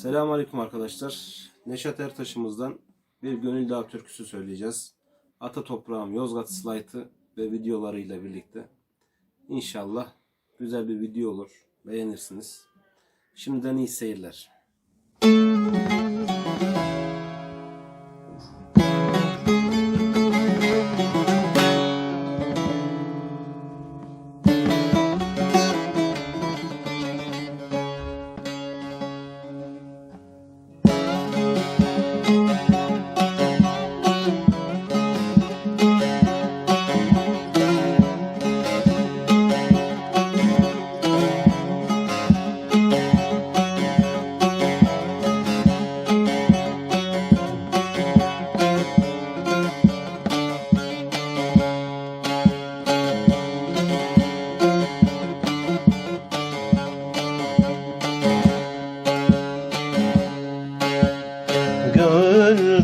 Selamünaleyküm arkadaşlar. Neşet Ertaş'ımızdan bir Gönül Dağı türküsü söyleyeceğiz. Ata toprağım Yozgat slaytı ve videolarıyla birlikte. İnşallah güzel bir video olur. Beğenirsiniz. Şimdiden iyi seyirler.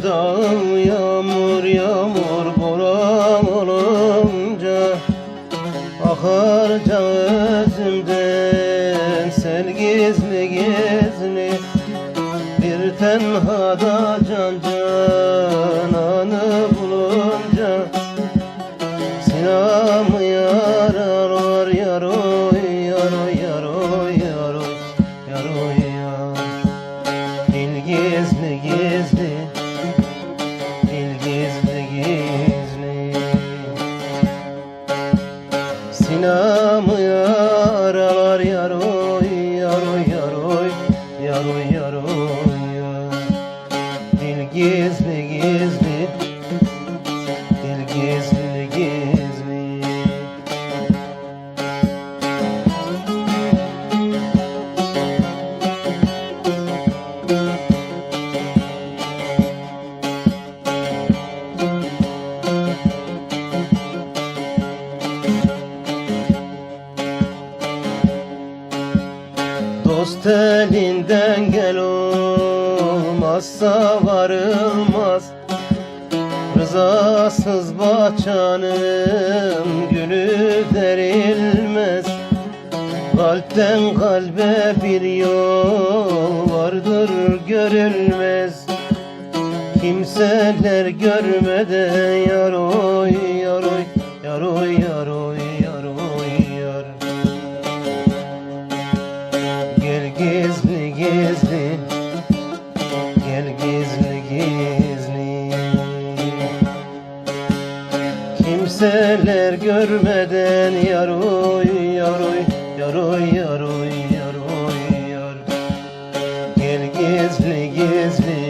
Dağı yağmur yağmur buram olunca Akarca özümden sel gizli gizli Bir tenhada can cananı bulunca yaralar yaroy yaroy yaroy yaroy yaroy yar. Dil gizli gizli Dil elinden gel olmazsa varılmaz. Rızasız bahçanın gülü derilmez Kalpten kalbe bir yol vardır görülmez. Kimseler görmeden yaroy yaroy yaroy yaroy gizli gizli. Kimseler görmeden yaroy yaroy yaroy yaroy yaroy yar. Gel gizli gizli